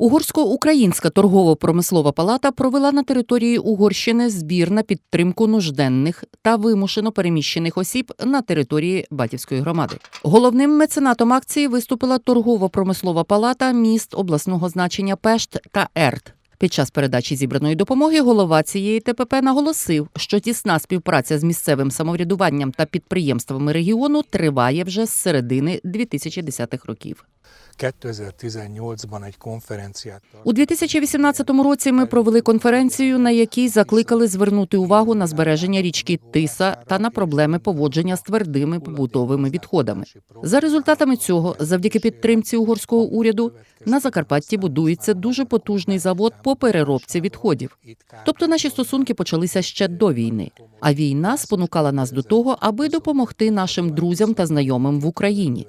Угорсько-українська торгово-промислова палата провела на території Угорщини збір на підтримку нужденних та вимушено переміщених осіб на території Батівської громади. Головним меценатом акції виступила торгово-промислова палата міст обласного значення Пешт та Ерт. Під час передачі зібраної допомоги голова цієї ТПП наголосив, що тісна співпраця з місцевим самоврядуванням та підприємствами регіону триває вже з середини 2010-х років. 2018-ban egy konferenciát У 2018 році ми провели конференцію, на якій закликали звернути увагу на збереження річки Тиса та на проблеми поводження з твердими побутовими відходами. За результатами цього, завдяки підтримці угорського уряду, на Закарпатті будується дуже потужний завод по переробці відходів. Тобто наші стосунки почалися ще до війни. А війна спонукала нас до того, аби допомогти нашим друзям та знайомим в Україні.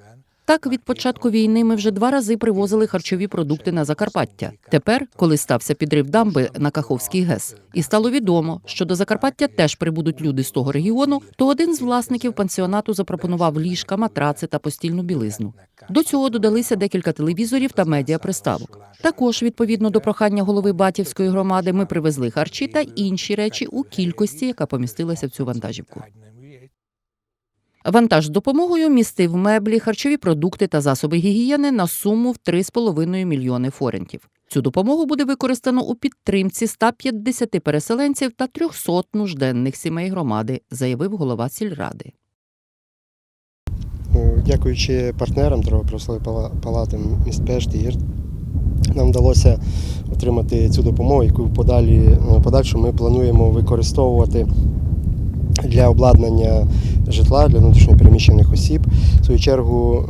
Так, від початку війни ми вже два рази привозили харчові продукти на Закарпаття. Тепер, коли стався підрив дамби на Каховський ГЕС, і стало відомо, що до Закарпаття теж прибудуть люди з того регіону, то один з власників пансіонату запропонував ліжка, матраци та постільну білизну. До цього додалися декілька телевізорів та медіаприставок. Також, відповідно до прохання голови Батівської громади, ми привезли харчі та інші речі у кількості, яка помістилася в цю вантажівку. Вантаж з допомогою містив меблі, харчові продукти та засоби гігієни на суму в 3,5 мільйони форентів. Цю допомогу буде використано у підтримці 150 переселенців та 300 нужденних сімей громади, заявив голова сільради. Е, Дякуючи партнерам торгово-промислової палати міст Пешт нам вдалося отримати цю допомогу, яку в подалі, е, ми плануємо використовувати для обладнання житла для внутрішньопереміщених осіб. В свою чергу,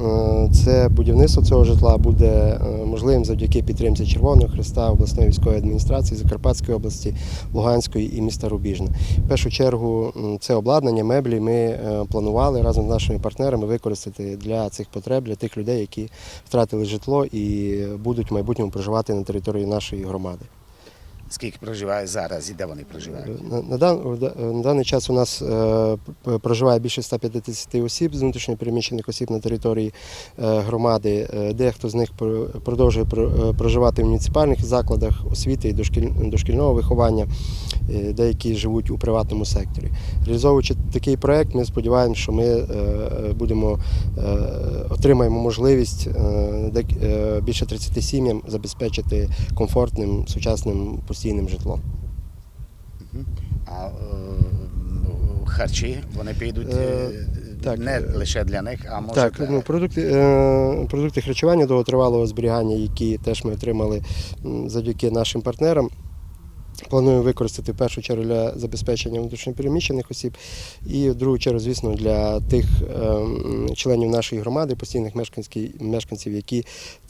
е, це будівництво цього житла буде е, можливим завдяки підтримці Червоного Христа, обласної військової адміністрації Закарпатської області, Луганської і міста Рубіжне. В першу чергу це обладнання, меблі ми е, планували разом з нашими партнерами використати для цих потреб, для тих людей, які втратили житло і будуть в майбутньому проживати на території нашої громади. Скільки проживає зараз і де вони проживають? На, на, дан, на даний час у нас е, проживає більше 150 осіб з внутрішньопереміщених осіб на території е, громади. Е, Дехто з них продовжує е, проживати в муніципальних закладах освіти і дошкіль, дошкільного виховання, е, деякі живуть у приватному секторі. Реалізовуючи такий проект, ми сподіваємося, що ми е, будемо е, отримаємо можливість е, більше 30 сім'ям забезпечити комфортним сучасним постійним житлом. А е, ну, харчі вони підуть Е, е, так, не е, лише для них, а може Так, для... ну, продукти, е, продукти харчування довготривалого зберігання, які теж ми отримали завдяки нашим партнерам. Плануємо використати в першу чергу для забезпечення внутрішньопереміщених осіб і в другу чергу, звісно, для тих е, членів нашої громади, постійних мешканців, які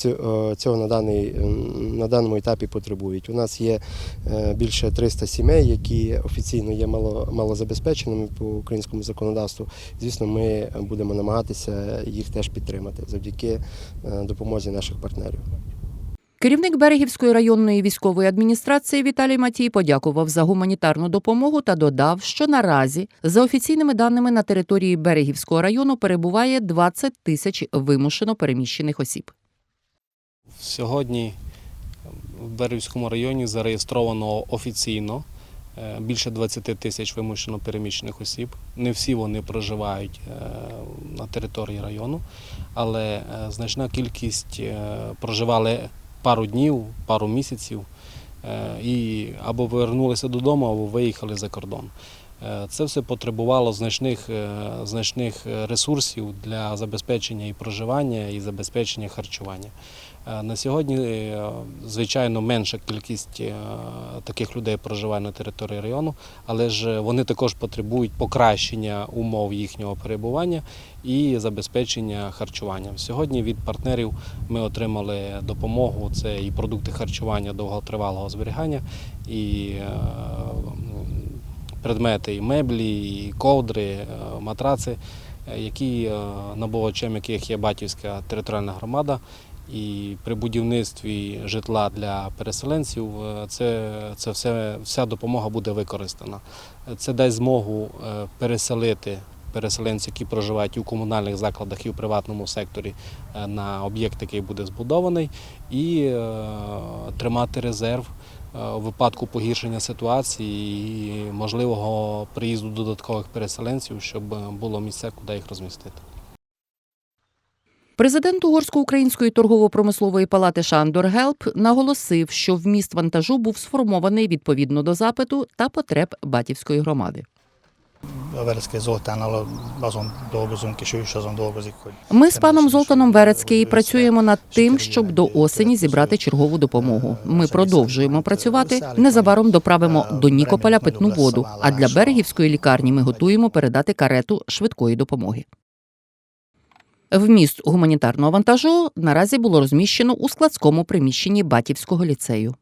е, цього на, даний, на даному етапі потребують. У нас є е, більше 300 сімей, які офіційно є мало, малозабезпеченими по українському законодавству. Звісно, ми будемо намагатися їх теж підтримати завдяки е, допомозі наших партнерів. Керівник Берегівської районної військової адміністрації Віталій Матій подякував за гуманітарну допомогу та додав, що наразі, за офіційними даними, на території Берегівського району перебуває 20 тисяч вимушено переміщених осіб. Сьогодні в Берівському районі зареєстровано офіційно е, більше 20 тисяч вимушено переміщених осіб. Не всі вони проживають е, на території району, але е, значна кількість проживали пару днів, пару місяців е, і або повернулися додому, або виїхали за кордон. Е, Це все потребувало значних, е, значних ресурсів для забезпечення і проживання, і забезпечення харчування. Е, На сьогодні, звичайно, менша кількість таких людей проживає на території району, але ж вони також потребують покращення умов їхнього перебування і забезпечення харчуванням. Сьогодні від партнерів ми отримали допомогу. Це і продукти харчування довготривалого зберігання, і предмети, і меблі, і ковдри, е, матраци, е, які е, набувачем яких є Батьківська територіальна громада. І при будівництві житла для переселенців це, це все, вся допомога буде використана. Це дасть змогу переселити переселенців, які проживають і в комунальних закладах, і в приватному секторі на об'єкт, який буде збудований, і тримати резерв у випадку погіршення ситуації і можливого приїзду додаткових переселенців, щоб е, було місце, куди їх розмістити. Президент Угорсько-української торгово-промислової палати Шандор Гелп наголосив, що вміст вантажу був сформований відповідно до запиту та потреб батьківської громади. A Vereckei Zoltánnal azon dolgozunk, és ő is azon dolgozik, hogy Ми з паном Золтаном Верецький працюємо над тим, щоб до осені зібрати чергову допомогу. Ми продовжуємо працювати. Незабаром доправимо до Нікополя питну воду. А для берегівської лікарні ми готуємо передати карету швидкої допомоги. Вміст гуманітарного вантажу наразі було розміщено у складському приміщенні Батівського ліцею.